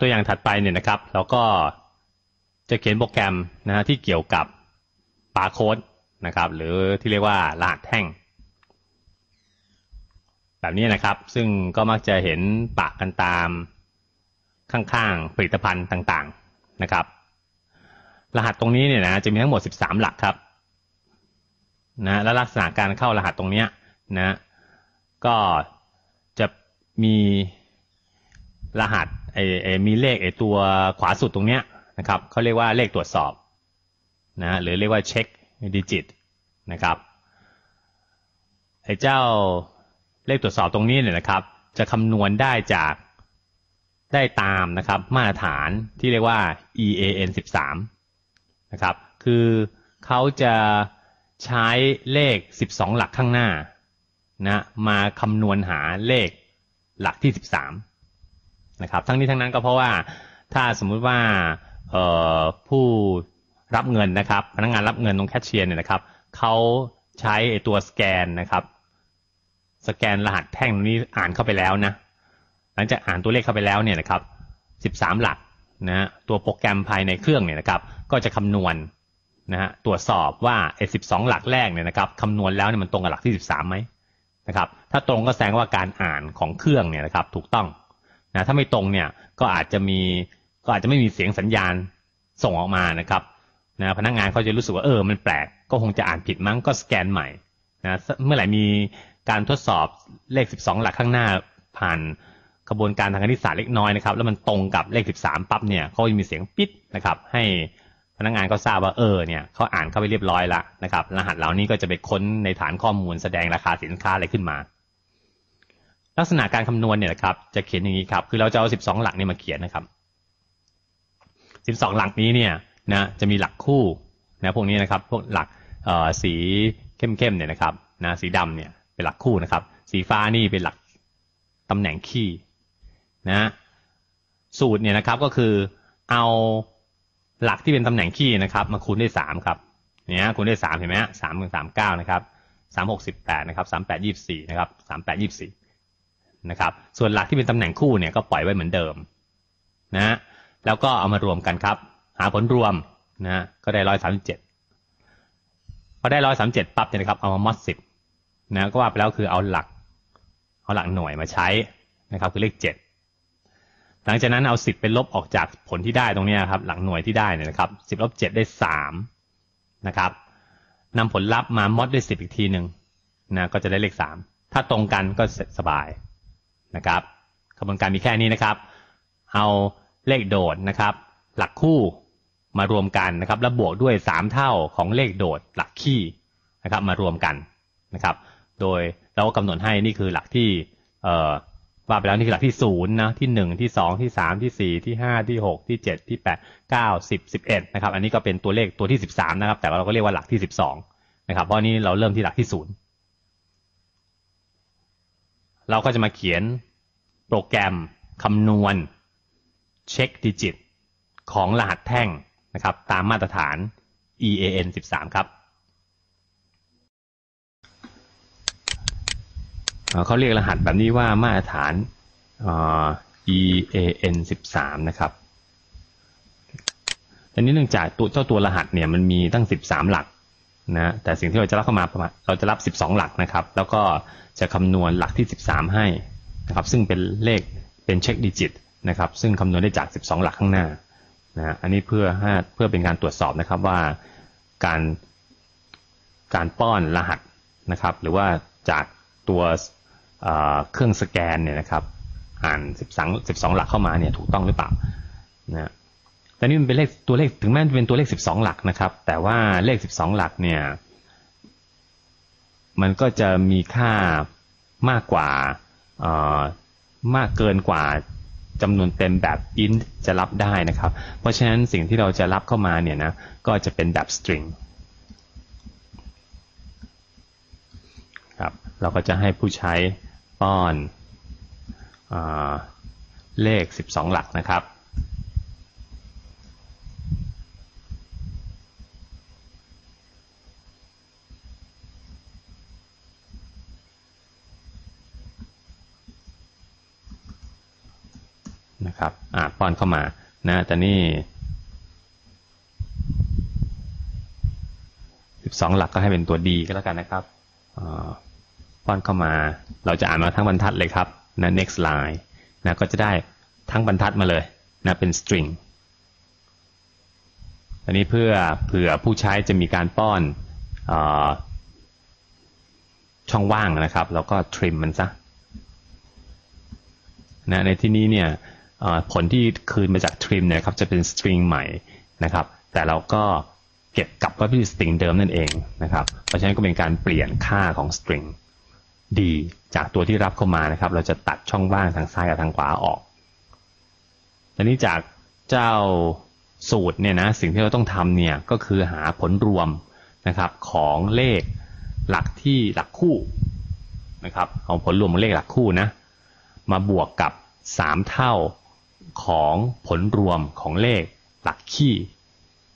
ตัวอย่างถัดไปเนี่ยนะครับเราก็จะเขียนโปรแกรมนะฮะที่เกี่ยวกับบาร์โค้ดนะครับหรือที่เรียกว่ารหัสแท่ง แบบนี้นะครับซึ่งก็มักจะเห็นปะกันตามข้างๆผลิตภัณฑ์ต่างๆนะครับ รหัสตรงนี้เนี่ยนะจะมีทั้งหมด 13 หลักครับนะและลักษณะการเข้ารหัสตรงเนี้ยนะก็จะมี รหัสไอไอมีเลขไอตัวขวาสุดตรงเนี้ยนะครับเขาเรียกว่าเลขตรวจสอบนะหรือเรียกว่าเช็คดิจิตนะครับไอเจ้าเลขตรวจสอบตรงนี้เนี่ยนะครับ จะคำนวณได้จากได้ตามนะครับมาตรฐานที่เรียกว่า EAN 13นะครับคือเขาจะใช้เลข 12 หลักข้างหน้านะมาคำนวณหาเลขหลักที่ 13 นะครับ ทั้งนี้ทั้งนั้นก็เพราะว่าถ้าสมมุติว่าผู้รับเงินนะครับ พนักงานรับเงินตรงแคชเชียร์เนี่ยนะครับเขาใช้ตัวสแกนนะครับ สแกนรหัสแท่งนี้อ่านเข้าไปแล้วนะหลังจากอ่านตัวเลขเข้าไปแล้วเนี่ยนะครับ13 หลักนะตัวโปรแกรมภายในเครื่องเนี่ยนะครับ ก็จะคำนวณนะฮะตรวจสอบว่าไอ้สิบสองหลักแรกเนี่ยนะครับคำนวณแล้วเนี่ยมันตรงกับหลักที่สิบสามไหมนะครับ ถ้าตรงก็แสดงว่าการอ่านของเครื่องเนี่ยนะครับ ถูกต้อง นะถ้าไม่ตรงเนี่ยก็อาจจะมีก็อาจจะไม่มีเสียงสัญญาณส่งออกมานะครับนะพนักงานเขาจะรู้สึกว่าเออมันแปลกก็คงจะอ่านผิดมั้งก็สแกนใหม่นะเมื่อไหร่มีการทดสอบเลขสิบสองหลักข้างหน้าผ่านกระบวนการทางคณิตศาสตร์เล็กน้อยนะครับ แล้วมันตรงกับเลขสิบสามปั๊บเนี่ยเขาจะมีเสียงปิดนะครับ ให้พนักงานก็ทราบว่าเออเนี่ยเขาอ่านเข้าไปเรียบร้อยแล้วนะครับ รหัสเหล่านี้ก็จะไปค้นในฐานข้อมูลแสดงราคาสินค้าอะไรขึ้นมา ลักษณะการคำนวณเนี่ยนะครับ จะเขียนอย่างนี้ครับ คือเราจะเอาสิบสองหลักนี่มาเขียนนะครับสิบสองหลักนี้เนี่ยนะจะมีหลักคู่นะพวกนี้นะครับ พวกหลักสีเข้มๆเนี่ยนะครับนะสีดำเนี่ยเป็นหลักคู่นะครับ สีฟ้านี่เป็นหลักตำแหน่งคีย์นะสูตรเนี่ยนะครับก็คือเอาหลักที่เป็นตำแหน่งคีย์นะครับ มาคูณด้วยสามครับเนี่ยคูณด้วยสามเห็นไหมสามหนึ่งสามเก้านะครับสามหกสิบแปดนะครับสามแปดยี่สิบสี่นะครับสามแปดยี่สิบสี่ นะครับ ส่วนหลักที่เป็นตำแหน่งคู่เนี่ยก็ปล่อยไว้เหมือนเดิมนะแล้วก็เอามารวมกันครับ หาผลรวมนะก็ได้ร้อยสามสิบเจ็ดพอได้ร้อยสามเจ็ดปั๊บเนี่ยนะครับเอามามอดสิบนะก็ว่าไปแล้วคือเอาหลัก เอาหลักหน่วยมาใช้นะครับคือเลขเจ็ดหลังจากนั้นเอาสิบเป็นลบออกจากผลที่ได้ตรงนี้ครับ หลังหน่วยที่ได้เนี่ยนะครับสิบลบเจ็ดได้สามนะครับนำผลลัพธ์มามอดด้วยสิบอีกทีหนึ่งนะก็จะได้เลขสามถ้าตรงกันก็สบาย นะครับกระบวนการมีแค่นี้นะครับ เอาเลขโดดนะครับ หลักคู่มารวมกันนะครับ แล้วบวกด้วยสามเท่าของเลขโดดหลักคี่นะครับ มารวมกันนะครับ โดยเราก็กำหนดให้นี่คือหลักที่เอ่อว่าไปแล้วนี่คือหลักที่ศูนย์นะที่หนึ่งที่สองที่สามที่สี่ที่ห้าที่หกที่เจ็ดที่แปดเก้าสิบสิบเอ็ดนะครับ อันนี้ก็เป็นตัวเลขตัวที่สิบสามนะครับ แต่เราก็เรียกว่าหลักที่สิบสองนะครับ เพราะนี้เราเริ่มที่หลักที่ศูนย์ เราก็จะมาเขียนโปรแกรมคำนวณ เช็คดิจิต ของรหัสแท่งนะครับ ตามมาตรฐาน EAN 13 ครับเขาเรียกรหัสแบบนี้ว่ามาตรฐาน EAN 13 นะครับอันนี้เนื่องจากตัวเจ้าตัวรหัสเนี่ยมันมีตั้ง 13 หลัก นะแต่สิ่งที่เราจะรับเข้ามาประมาณเราจะรับ 12 หลักนะครับ แล้วก็จะคำนวณหลักที่ 13 ให้นะครับ ซึ่งเป็นเลขเป็นเช็คดิจิตนะครับ ซึ่งคำนวณได้จาก 12 หลักข้างหน้านะอันนี้เพื่อให้เพื่อเป็นการตรวจสอบนะครับว่าการการป้อนรหัสนะครับ หรือว่าจากตัวเครื่องสแกนเนี่ยนะครับ อ่าน 12 12 หลักเข้ามาเนี่ยถูกต้องหรือเปล่านะ แต่นี่มันเป็นเลขตัวเลขถึงแม้จะเป็นตัวเลข 12 หลักนะครับ แต่ว่าเลข 12 หลักเนี่ยมันก็จะมีค่ามากกว่ามากเกินกว่าจำนวนเต็มแบบ int จะรับได้นะครับ เพราะฉะนั้นสิ่งที่เราจะรับเข้ามาเนี่ยนะก็จะเป็นแบบ string ครับเราก็จะให้ผู้ใช้ป้อนอเลข 12 หลักนะครับ นะครับ อ่า ป้อนเข้ามานะ แต่นี่สิบสองหลักก็ให้เป็นตัวดีก็แล้วกันนะครับป้อนเข้ามา เราจะอ่านมาทั้งบรรทัดเลยครับนะ next line นะก็จะได้ทั้งบรรทัดมาเลยนะเป็น string อันนี้เพื่อเผื่อผู้ใช้จะมีการป้อนอช่องว่างนะครับ แล้วก็ trim มันซะนะในที่นี้เนี่ย ผลที่คืนมาจาก trim เนี่ยครับจะเป็น string ใหม่นะครับ แต่เราก็เก็บกลับไว้ที่ string เดิมนั่นเองนะครับ เพราะฉะนั้นก็เป็นการเปลี่ยนค่าของ string ดีจากตัวที่รับเข้ามานะครับ เราจะตัดช่องว่างทางซ้ายกับทางขวาออกทีนี้จากเจ้าสูตรเนี่ยนะสิ่งที่เราต้องทำเนี่ยก็คือหาผลรวมนะครับของเลขหลักที่หลักคู่นะครับเอาผลรวมของเลขหลักคู่นะมาบวกกับ 3 เท่า ของผลรวมของเลขหลักคี่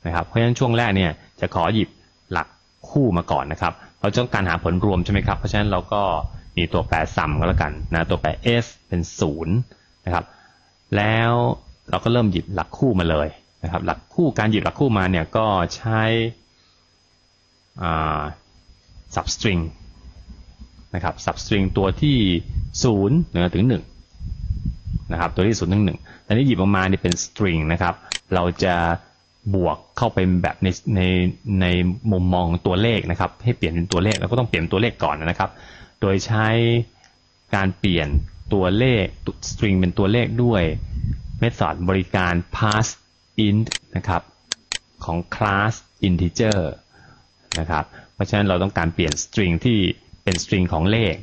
นะครับ เพราะฉะนั้นช่วงแรกเนี่ยจะขอหยิบหลักคู่มาก่อนนะครับ เราต้องการหาผลรวมใช่ไหมครับ เพราะฉะนั้นเราก็มีตัวแปรซัมก็แล้วกันนะตัวแปร s เป็น0นะครับ แล้วเราก็เริ่มหยิบหลักคู่มาเลยนะครับ หลักคู่การหยิบหลักคู่มาเนี่ยก็ใช้ substring นะครับ substring ตัวที่0นถึง 1 นะครับ ตัวที่0ถึง1แต่นี้หยิบออกมาเนี่ยเป็น string นะครับ เราจะบวกเข้าไปแบบในในในมุมมองตัวเลขนะครับ ให้เปลี่ยนเป็นตัวเลขเราก็ต้องเปลี่ยนตัวเลขก่อนนะครับ โดยใช้การเปลี่ยนตัวเลข string เป็นตัวเลขด้วยเมธอดบริการ pass int นะครับของ class integer นะครับ เพราะฉะนั้นเราต้องการเปลี่ยน string ที่เป็น string ของเลข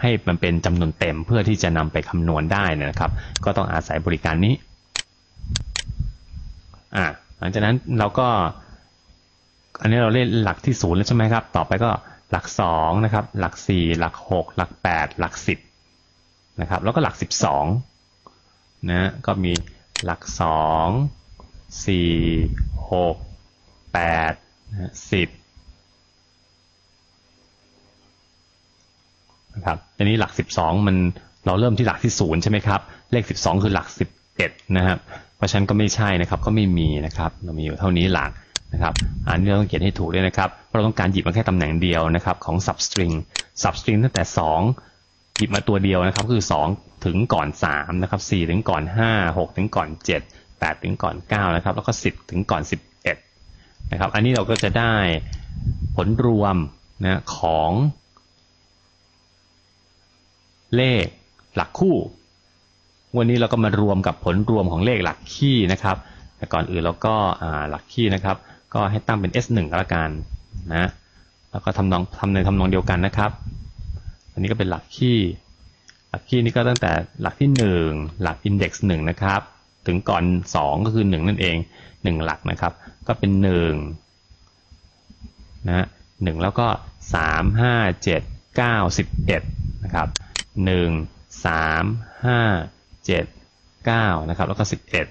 ให้มันเป็นจำนวนเต็มเพื่อที่จะนำไปคำนวณได้นะครับ ก็ต้องอาศัยบริการนี้อ่าหลังจากนั้นเราก็ อันนี้เราเล่นหลักที่ศูนย์แล้วใช่ไหมครับ ต่อไปก็หลักสองนะครับ หลักสี่หลักหกหลักแปดหลักสิบนะครับ แล้วก็หลักสิบสองนะก็มีหลักสองสี่หกแปดสิบ นะครับอันนี้หลักสิบสองมันเราเริ่มที่หลักที่ศูนย์ใช่ไหมครับ เลขสิบสองคือหลักสิบเอ็ดนะครับ เพราะฉะนั้นก็ไม่ใช่นะครับ ก็ไม่มีนะครับ เรามีอยู่เท่านี้หลักนะครับ อันนี้เราต้องเขียนให้ถูกด้วยนะครับ เพราะเราต้องการหยิบมาแค่ตำแหน่งเดียวนะครับของ substring substring ตั้งแต่ 2 หยิบมาตัวเดียวนะครับ คือ 2 ถึงก่อน 3 นะครับ 4 ถึงก่อน 5 6 ถึงก่อน 7 8 ถึงก่อน 9 นะครับ แล้วก็ 10 ถึงก่อน 11 นะครับ อันนี้เราก็จะได้ผลรวมนะของ เลขหลักคู่ วันนี้เราก็มารวมกับผลรวมของเลขหลักคี่นะครับ แต่ก่อนอื่นเราก็หลักคี่นะครับ ก็ให้ตั้งเป็น s 1 ก็แล้วกันนะ แล้วก็ทำนองทำในทำนองเดียวกันนะครับ อันนี้ก็เป็นหลักคี่ หลักคี่นี่ก็ตั้งแต่หลักที่ 1 หลักอินเด็กซ์หนะครับ ถึงก่อน 2 ก็คือ 1 นั่นเอง 1 หลักนะครับ ก็เป็น 1 นะหนึ่งแล้วก็ 3 5 7 9 11 นะครับ หนึ่งสามห้าเจ็ดเก้านะครับแล้วก็สิบเอ็ด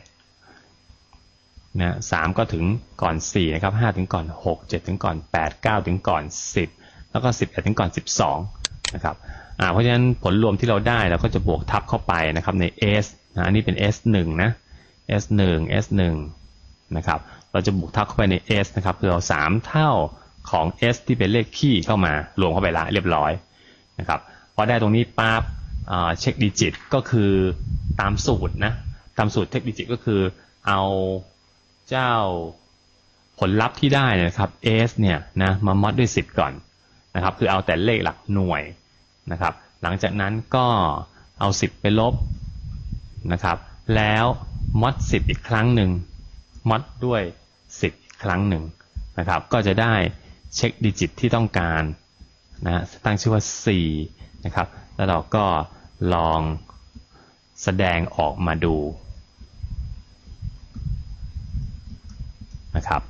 นะสามก็ถึงก่อนสี่นะครับห้าถึงก่อนหกเจ็ดถึงก่อนแปดเก้าถึงก่อนสิบแล้วก็สิบเอ็ดถึงก่อนสิบสองนะครับอ่าเพราะฉะนั้นผลรวมที่เราได้เราก็จะบวกทับเข้าไปนะครับใน S นะอันนี้เป็น S 1 นะ S 1 S 1 นะครับเราจะบวกทับเข้าไปใน S นะครับคือเอาสามเท่าของ S ที่เป็นเลขคี่เข้ามารวมเข้าไปละเรียบร้อยนะครับ พอได้ตรงนี้ปั๊บเช็คดิจิตก็คือตามสูตรนะตามสูตรเทคดิจิตก็คือเอาเจ้าผลลัพธ์ที่ได้นะครับ s เนี่ยนะมามอดด้วย 10 ก่อนนะครับ คือเอาแต่เลขหลักหน่วยนะครับ หลังจากนั้นก็เอา 10 ไปลบนะครับ แล้วมอด10 อีกครั้งหนึ่งมอดด้วย 10 อีกครั้งหนึ่งนะครับ ก็จะได้เช็คดิจิตที่ต้องการนะตั้งชื่อว่า 4 นะครับ แล้วเราก็ลองแสดงออกมาดูนะครับ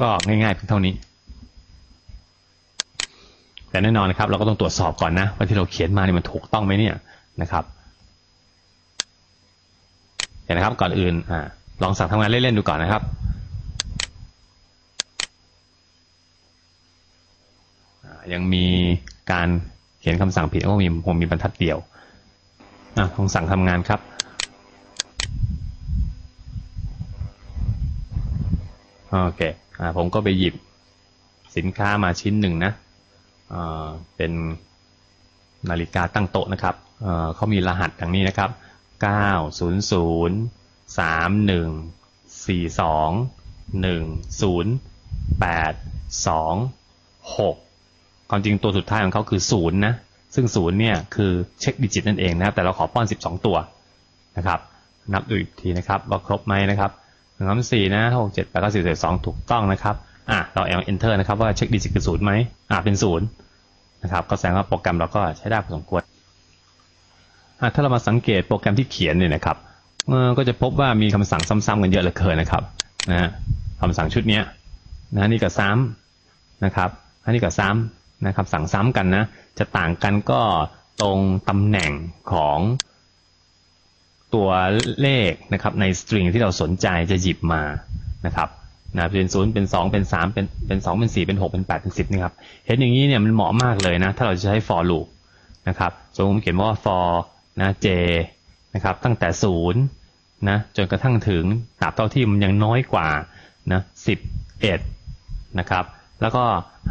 ก็ง่ายๆเพียงเท่านี้ แต่แน่นอนนะครับ เราก็ต้องตรวจสอบก่อนนะว่าที่เราเขียนมาเนี่ยมันถูกต้องไหมเนี่ยนะครับเห็นนะครับก่อนอื่นอลองสั่งทำงานเล่นๆดูก่อนนะครับ ยังมีการเขียนคำสั่งผิดก็มีผมมีบรรทัดเดียวอะคงสั่งทำงานครับโอเคอ่าผมก็ไปหยิบสินค้ามาชิ้นหนึ่งนะอ่าเป็นนาฬิกาตั้งโต๊ะนะครับเอ่อเขามีรหัสดังนี้นะครับ 900 31 42 10 8 2 6 ความจริงตัวสุดท้ายของเขาคือศูนย์นะซึ่งศูนย์เนี่ยคือเช็คดิจิตนั่นเองนะครับแต่เราขอป้อน 12 ตัวนะครับนับดูอีกทีนะครับว่าครบไหมนะครับหนึ่งสามสี่นะหกเจ็ดแปดเก้าสิบสิบสองถูกต้องนะครับอะเราเอา enter นะครับว่าเช็คดิจิตคือศูนย์ไหมอะเป็นศูนย์นะครับก็แสดงว่าโปรแกรมเราก็ใช้ได้พอสมควรอะถ้าเรามาสังเกตโปรแกรมที่เขียนเนี่ยนะครับเออก็จะพบว่ามีคำสั่งซ้ำๆกันเยอะเหลือเกินนะครับนะคำสั่งชุดเนี้ยนะนี่ก็ซ้ำนะครับอันนี้ก็ซ้ำ นะครับสั่งซ้ำกันนะ จะต่างกันก็ตรงตำแหน่งของตัวเลขนะครับในสตริงที่เราสนใจจะหยิบมานะครับนะเป็นศูนย์เป็นสองเป็นสามเป็นเป็นสองเป็นสี่เป็นหกเป็นแปดเป็นสิบนะครับเห็นอย่างนี้เนี่ยมันเหมาะมากเลยนะ ถ้าเราจะใช้ for loop นะครับสมมติผมเขียนว่า for นะ j นะครับตั้งแต่ศูนย์นะจนกระทั่งถึงตราบเท่าที่มันยังน้อยกว่านะสิบเอ็ดนะครับแล้วก็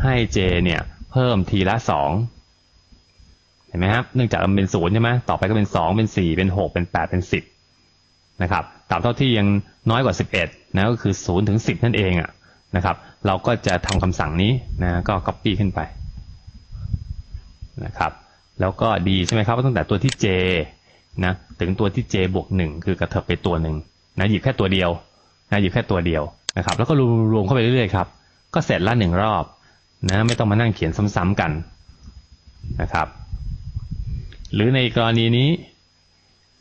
ให้ j เนี่ย เพิ่มทีละสองเห็นไหมครับ เนื่องจากมันเป็นศูนย์ใช่ไหมต่อไปก็เป็นสองเป็นสี่เป็นหกเป็นแปดเป็นสิบนะครับตาบเท่าที่ยังน้อยกว่าสิบเอ็ดนะก็คือศูนย์ถึงสิบนั่นเองอะนะครับ เราก็จะทำคำสั่งนี้นะก็ copy ขึ้นไปนะครับ แล้วก็ดีใช่ไหมครับว่าตั้งแต่ตัวที่ j นะถึงตัวที่ j บวกหนึ่งคือกระเถิบไปตัวหนึ่งนะหยิบแค่ตัวเดียวนะหยิบแค่ตัวเดียวนะครับ แล้วก็รวมเข้าไปเรื่อยๆครับ ก็เสร็จละหนึ่งรอบ นะไม่ต้องมานั่งเขียนซ้ำๆกันนะครับ หรือในกรณีนี้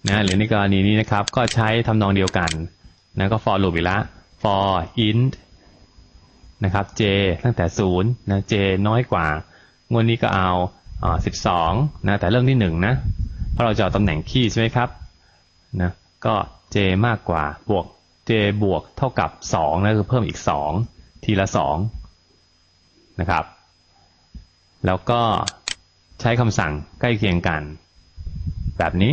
นะหรือในกรณีนี้นะครับ ก็ใช้ทำนองเดียวกันนะก็ for loop อีกละ for int นะครับ j ตั้งแต่ศูนย์นะ j น้อยกว่างวดนี้ก็เอาสิบสองนะแต่เริ่มที่หนึ่งนะเพราะเราจะเอาตำแหน่งคีย์ใช่ไหมครับนะก็ j มากกว่าบวก j บวกเท่ากับสองนะคือเพิ่มอีกสองทีละสอง นะครับ แล้วก็ใช้คำสั่งใกล้เคียงกัน แบบนี้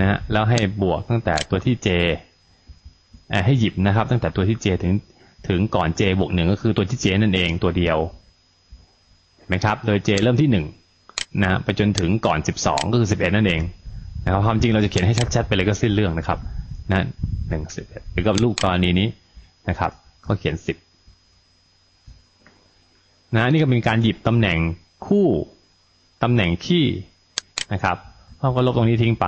นะฮะแล้วให้บวกตั้งแต่ตัวที่ j ให้หยิบนะครับ ตั้งแต่ตัวที่ j ถึงถึงก่อน j บวกหนึ่งก็คือตัวที่ j นั่นเองตัวเดียวเห็นไหมครับ โดย j เริ่มที่หนึ่งนะไปจนถึงก่อนสิบสองก็คือสิบเอ็ดนั่นเองนะครับความจริงเราจะเขียนให้ชัดๆไปเลยก็สิ้นเรื่องนะครับนะหนึ่งสิบเอ็ดหรือกับรูปกรณีนี้นะครับ ก็เขียนสิบ นะนี่ก็เป็นการหยิบตำแหน่งคู่ตำแหน่งคี่นะครับเราก็ลบตรงนี้ทิ้งไป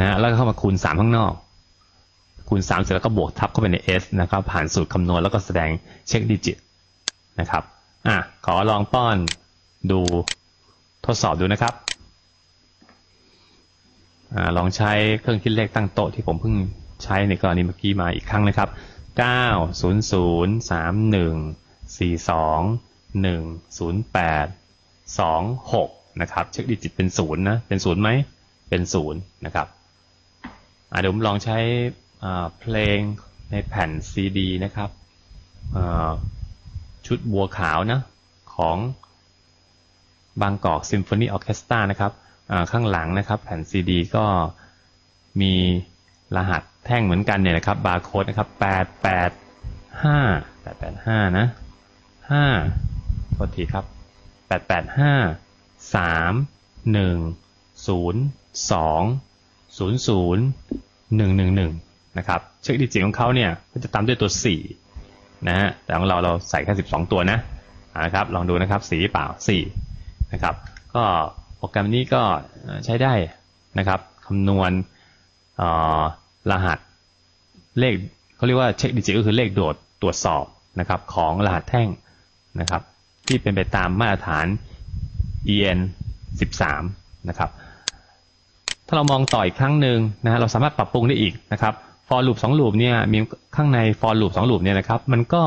นะแล้วก็เข้ามาคูณสามข้างนอก คูณสามเสร็จแล้วก็บวกทับเข้าไปใน S นะครับ ผ่านสูตรคำนวณแล้วก็แสดงเช็คดิจิตนะครับอะขอลองป้อนดูทดสอบดูนะครับอ่าลองใช้เครื่องคิดเลขตั้งโต๊ะที่ผมเพิ่งใช้ในกรณีเมื่อกี้มาอีกครั้งนะครับ 9 0 0 3 1 4 2 1 0 8 2 6นะครับ เช็คดิจิตเป็นศูนย์นะ เป็นศูนย์ไหม เป็นศูนย์นะครับเดี๋ยวผมลองใช้เพลงในแผ่นซีดีนะครับชุดบัวขาวนะ ของบางกอกซิมโฟนีออเคสตรานะครับข้างหลังนะครับ แผ่นซีดีก็มีรหัสแท่งเหมือนกันเนี่ยนะครับบาร์โค้ดนะครับแปดแปดห้าแปดแปดห้านะ ห้าโทษทีครับแปดแปดห้าสามหนึ่งศูนย์สองศูนย์ศูนย์หนึ่งหนึ่งหนึ่งนะครับเช็คดิจิตของเขาเนี่ยก็จะตามด้วยตัวสี่นะฮะแต่ของเราเราใส่แค่สิบสองตัวนะนะครับลองดูนะครับสีเปล่าสี่นะครับ ก็โปรแกรมนี้ก็ใช้ได้นะครับคำนวณรหัสเลขเขาเรียกว่าเช็คดิจิตก็คือเลขโดดตรวจสอบนะครับของรหัสแท่ง นะครับ ที่เป็นไปตามมาตรฐาน EN 13 นะครับ ถ้าเรามองต่ออีกครั้งหนึ่งนะฮะเราสามารถปรับปรุงได้อีกนะครับ for loop 2 loop เนี่ยมีข้างใน for loop 2 loop เนี่ยนะครับมันก็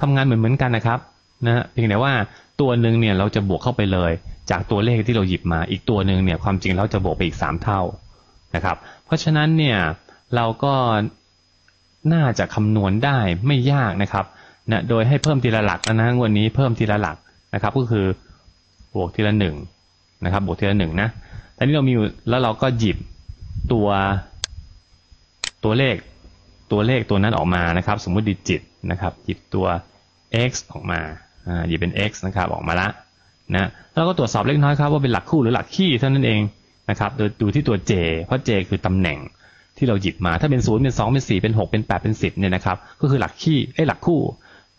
ทำงานเหมือนเหมือนกันนะครับนะเพียงแต่ว่าตัวหนึ่งเนี่ยเราจะบวกเข้าไปเลย จากตัวเลขที่เราหยิบมา อีกตัวหนึ่งเนี่ยความจริงเราจะบวกไปอีก 3 เท่านะครับ เพราะฉะนั้นเนี่ยเราก็น่าจะคำนวณได้ไม่ยากนะครับ นะโดยให้เพิ่มทีละหลักนะวันนี้เพิ่มทีละหลักนะครับ ก็คือบวกทีละหนึ่งนะครับ บวกทีละหนึ่งนะแต่นี้เรามีอยู่แล้วเราก็หยิบตัวตัวเลขตัวเลขตัวนั้นออกมานะครับ สมมุติดิจิตนะครับ หยิบตัว x ออกมาอ่าหยิบเป็น x นะครับออกมาละนะแล้วเราก็ตรวจสอบเล็กน้อยครับว่าเป็นหลักคู่หรือหลักคี่เท่านั้นเองนะครับโดยดูที่ตัว j เพราะ j คือตำแหน่งที่เราหยิบมาถ้าเป็นศูนย์เป็นสองเป็นสี่เป็นหกเป็นแปดเป็นสิบเนี่ยนะครับก็คือหลักคี่ไอ้หลักคู่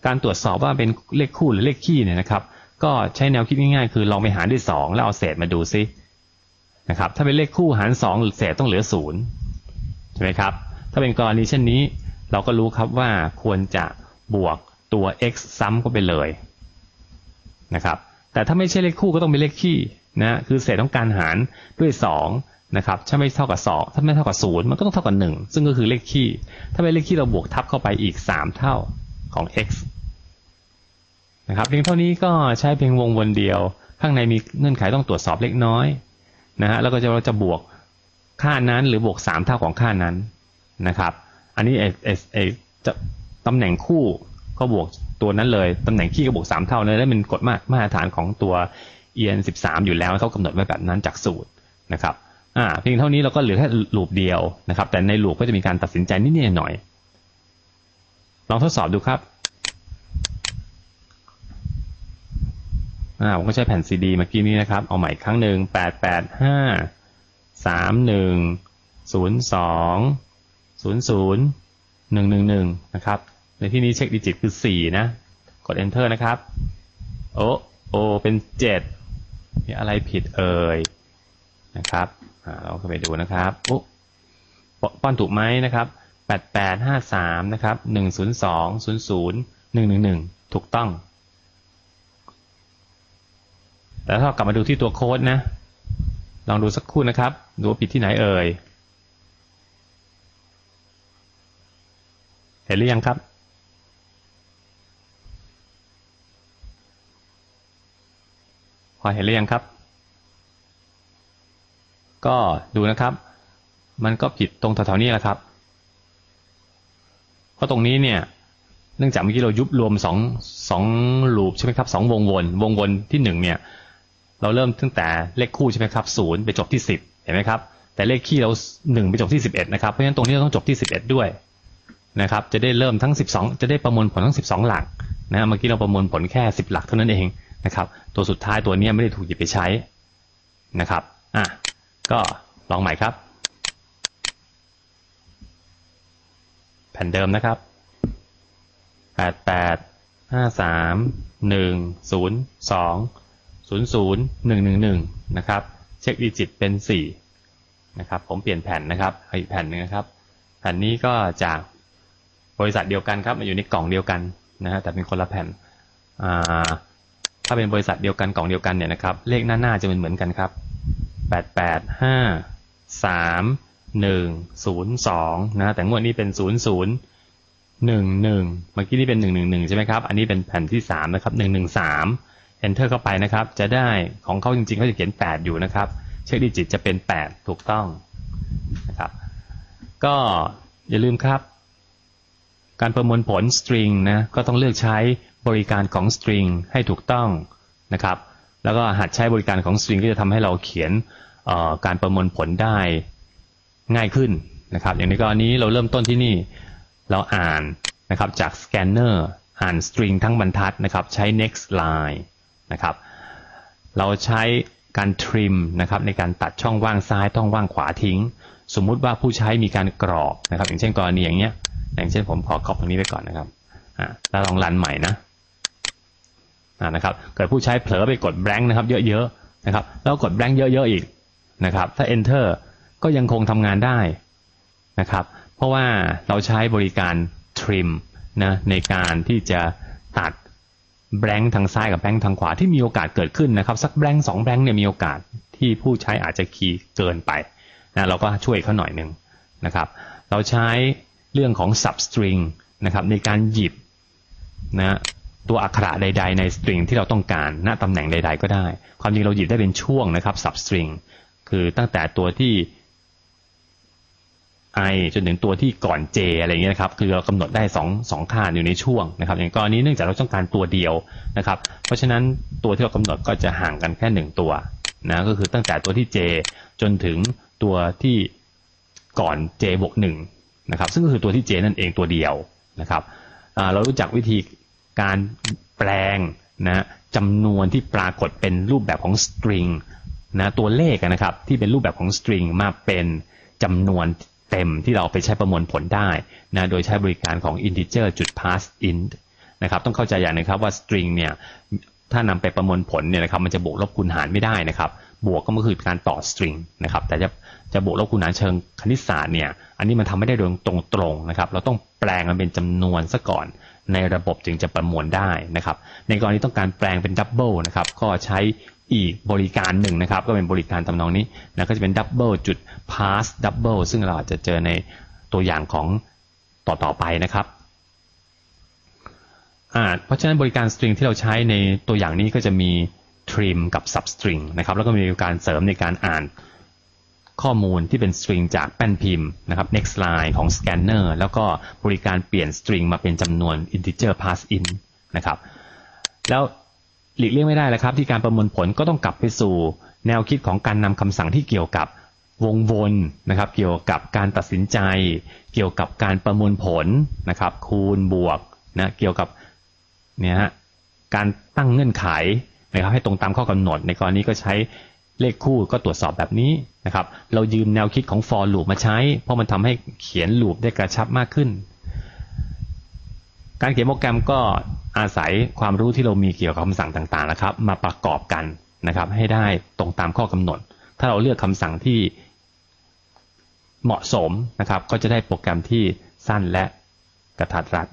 การตรวจสอบว่าเป็นเลขคู่หรือเลขคี่เนี่ยนะครับ ก็ใช้แนวคิดง่ายๆ คือลองไปหารด้วยสองแล้วเอาเศษมาดูซินะครับ ถ้าเป็นเลขคู่หารสองเศษต้องเหลือศูนย์ใช่ไหมครับ ถ้าเป็นกรณีเช่นนี้ เราก็รู้ครับว่าควรจะบวกตัว x ซ้ำเข้าไปเลยนะครับ แต่ถ้าไม่ใช่เลขคู่ก็ต้องเป็นเลขคี่นะคือเศษต้องการหารด้วยสองนะครับ ถ้าไม่เท่ากับสองถ้าไม่เท่ากับศูนย์มันก็ต้องเท่ากับหนึ่งซึ่งก็คือเลขคี่ ถ้าเป็นเลขคี่เราบวกทับเข้าไปอีกสามเท่าของ x นะครับเพียงเท่านี้ก็ใช้เพียงวงวนเดียว ข้างในมีเงื่อนไขต้องตรวจสอบเล็กน้อยนะฮะแล้วก็จะเราจะบวกค่านั้นหรือบวกสามเท่าของค่านั้นนะครับ อันนี้เอเอเอจะตำแหน่งคู่ก็บวกตัวนั้นเลยตำแหน่งคี่ก็บวกสามเท่าเลยแล้วเป็นกฎมามาตรฐานของตัว EN สิบสามอยู่แล้วเขากำหนดไว้แบบนั้นจากสูตรนะครับอ่าเพียงเท่านี้เราก็เหลือแค่ลูปเดียวนะครับ แต่ในลูปก็จะมีการตัดสินใจนิดหน่อยลองทดสอบดูครับ อ่าผมก็ใช้แผ่นซีดีเมื่อกี้นี้นะครับ เอาใหม่ครั้งหนึ่งแปดแปดห้าสามหนึ่งศูนย์สองศูนย์ศูนย์หนึ่งหนึ่งหนึ่งนะครับ ในที่นี้เช็คดิจิตคือสี่นะ กด enter นะครับ โอโอเป็นเจ็ดมีอะไรผิดเอ่ยนะครับอ่าเราก็ไปดูนะครับอุ๊ป้อนถูกไหมนะครับแปดแปดห้าสามนะครับหนึ่งศูนย์สองศูนย์ศูนย์หนึ่งหนึ่งหนึ่งถูกต้อง แต่ถ้ากลับมาดูที่ตัวโค้ดนะ ลองดูสักครู่นะครับ ดูว่าผิดที่ไหนเอ่ย เห็นหรือยังครับพอเห็นหรือยังครับ ก็ดูนะครับ มันก็ผิดตรงแถวๆนี้แหละครับ เพราะตรงนี้เนี่ยเนื่องจากเมื่อกี้เรายุบรวมสองสองลูปใช่ไหมครับสองวงวน วงวนที่หนึ่งเนี่ย เราเริ่มตั้งแต่เลขคู่ใช่ไหมครับศูนย์ไปจบที่สิบเห็นไหมครับ แต่เลขคี่เราหนึ่งไปจบที่สิบเอ็ดนะครับ เพราะฉะนั้นตรงนี้เราต้องจบที่สิบเอ็ดด้วยนะครับ จะได้เริ่มทั้งสิบสองจะได้ประมวลผลทั้งสิบสองหลักนะเมื่อกี้เราประมวลผลแค่สิบหลักเท่านั้นเองนะครับ ตัวสุดท้ายตัวนี้ไม่ได้ถูกหยิบไปใช้นะครับ อะ ก็ลองใหม่ครับ แผ่นเดิมนะครับแปดแปดห้าสามหนึ่งศูนย์สอง ศูนย์ศูนย์หนึ่งหนึ่งหนึ่งนะครับ เช็คดิจิตเป็นสี่นะครับ ผมเปลี่ยนแผ่นนะครับอีกแผ่นหนึ่งนะครับ แผ่นนี้ก็จากบริษัทเดียวกันครับมาอยู่ในกล่องเดียวกันนะฮะแต่เป็นคนละแผ่นอ่าถ้าเป็นบริษัทเดียวกันกล่องเดียวกันเนี่ยนะครับ เลขหน้าหน้าจะเป็นเหมือนกันครับแปดแปดห้าสามหนึ่งศูนย์สองนะแต่งวดนี้เป็นศูนย์ศูนย์หนึ่งหนึ่งเมื่อกี้นี่เป็นหนึ่งหนึ่งหนึ่งใช่ไหมครับ อันนี้เป็นแผ่นที่สามนะครับหนึ่งหนึ่งสาม enter เข้าไปนะครับ จะได้ของเขาจริงๆเขาจะเขียนแปดอยู่นะครับ เช็คดิจิตจะเป็นแปดถูกต้องนะครับ ก็อย่าลืมครับ การประมวลผล string นะก็ต้องเลือกใช้บริการของ string ให้ถูกต้องนะครับ แล้วก็หัดใช้บริการของ string ก็จะทำให้เราเขียนการประมวลผลได้ง่ายขึ้นนะครับ อย่างในกรณีเราเริ่มต้นที่นี่เราอ่านนะครับจากสแกนเนอร์อ่าน string ทั้งบรรทัดนะครับ ใช้ next line นะครับ เราใช้การ trim นะครับในการตัดช่องว่างซ้ายช่องว่างขวาทิ้ง สมมุติว่าผู้ใช้มีการกรอกนะครับ อย่างเช่นกรณีอย่างเงี้ยอย่างเช่นผมขอครอบตรงนี้ไว้ก่อนนะครับอ่าแล้วลองรันใหม่นะอ่านะครับเกิดผู้ใช้เผลอไปกด blank นะครับเยอะๆนะครับแล้วกด blank เยอะๆอีกนะครับถ้า enter ก็ยังคงทำงานได้นะครับเพราะว่าเราใช้บริการ trim นะในการที่จะตัด แบงค์ทางซ้ายกับแบงค์ทางขวาที่มีโอกาสเกิดขึ้นนะครับ สักแบงค์สองแบงค์เนี่ยมีโอกาสที่ผู้ใช้อาจจะคีย์เกินไปนะเราก็ช่วยเขาหน่อยหนึ่งนะครับ เราใช้เรื่องของ substring นะครับในการหยิบนะตัวอักขระใด ๆ ในสตริงที่เราต้องการณตำแหน่งใด ๆ ก็ได้ ความจริงเราหยิบได้เป็นช่วงนะครับ substring คือตั้งแต่ตัวที่ i จนถึงตัวที่ก่อน j อะไรเงี้ยนะครับคือเรากำหนดได้สองสองค่าอยู่ในช่วงนะครับอย่างกรณีเนื่องจากเราต้องการตัวเดียวนะครับเพราะฉะนั้นตัวที่เรากำหนดก็จะห่างกันแค่หนึ่งตัวนะก็คือตั้งแต่ตัวที่ j จนถึงตัวที่ก่อน j บวกหนึ่งนะครับซึ่งก็คือตัวที่ j นั่นเองตัวเดียวนะครับเรารู้จักวิธีการแปลงนะจำนวนที่ปรากฏเป็นรูปแบบของ string นะตัวเลขนะครับที่เป็นรูปแบบของ string มาเป็นจำนวน เต็มที่เราไปใช้ประมวลผลได้นะโดยใช้บริการของ integer จุด parseInt นะครับต้องเข้าใจอย่างหนึงครับว่า string เนี่ยถ้านำไปประมวลผลเนี่ยนะครับมันจะบวกลบคูณหารไม่ได้นะครับบวกก็คือการต่อ string นะครับแต่จะจะบวกลบคูณหารเชิงคณิตศาสตร์เนี่ยอันนี้มันทำไม่ได้โดยตรงๆนะครับเราต้องแปลงมันเป็นจำนวนซะก่อนในระบบจึงจะประมวลได้นะครับในกรณีต้องการแปลงเป็นดับเบิลนะครับก็ใช้ อีกบริการหนึ่งนะครับ ก็เป็นบริการทำนองนี้นะก็จะเป็นดับเบิลจุด pass double ซึ่งเราอาจจะเจอในตัวอย่างของต่อๆไปนะครับอ่าเพราะฉะนั้นบริการ string ที่เราใช้ในตัวอย่างนี้ก็จะมี trim กับ substring นะครับ แล้วก็มีการเสริมในการอ่านข้อมูลที่เป็น string จากแป้นพิมพ์นะครับ next line ของ scanner แล้วก็บริการเปลี่ยน string มาเป็นจำนวน integer pass in นะครับ แล้ว หลีกเลี่ยงไม่ได้แล้วครับ ที่การประมวลผลก็ต้องกลับไปสู่ แนวคิดของการนำคำสั่งที่เกี่ยวกับวงวนนะครับ เกี่ยวกับการตัดสินใจ เกี่ยวกับการประมวลผลนะครับ คูณบวกนะเกี่ยวกับเนี่ยฮะการตั้งเงื่อนไขนะครับ ให้ตรงตามข้อกำหนด ในกรณีก็ใช้เลขคู่ก็ตรวจสอบแบบนี้นะครับ เรายืมแนวคิดของ for loop มาใช้ เพราะมันทำให้เขียน loop ได้กระชับมากขึ้น การเขียนโปรแกรมก็อาศัยความรู้ที่เรามีเกี่ยวกับคำสั่งต่างๆนะครับ มาประกอบกันนะครับ ให้ได้ตรงตามข้อกำหนด ถ้าเราเลือกคำสั่งที่เหมาะสมนะครับ ก็จะได้โปรแกรมที่สั้นและกระทัดรัด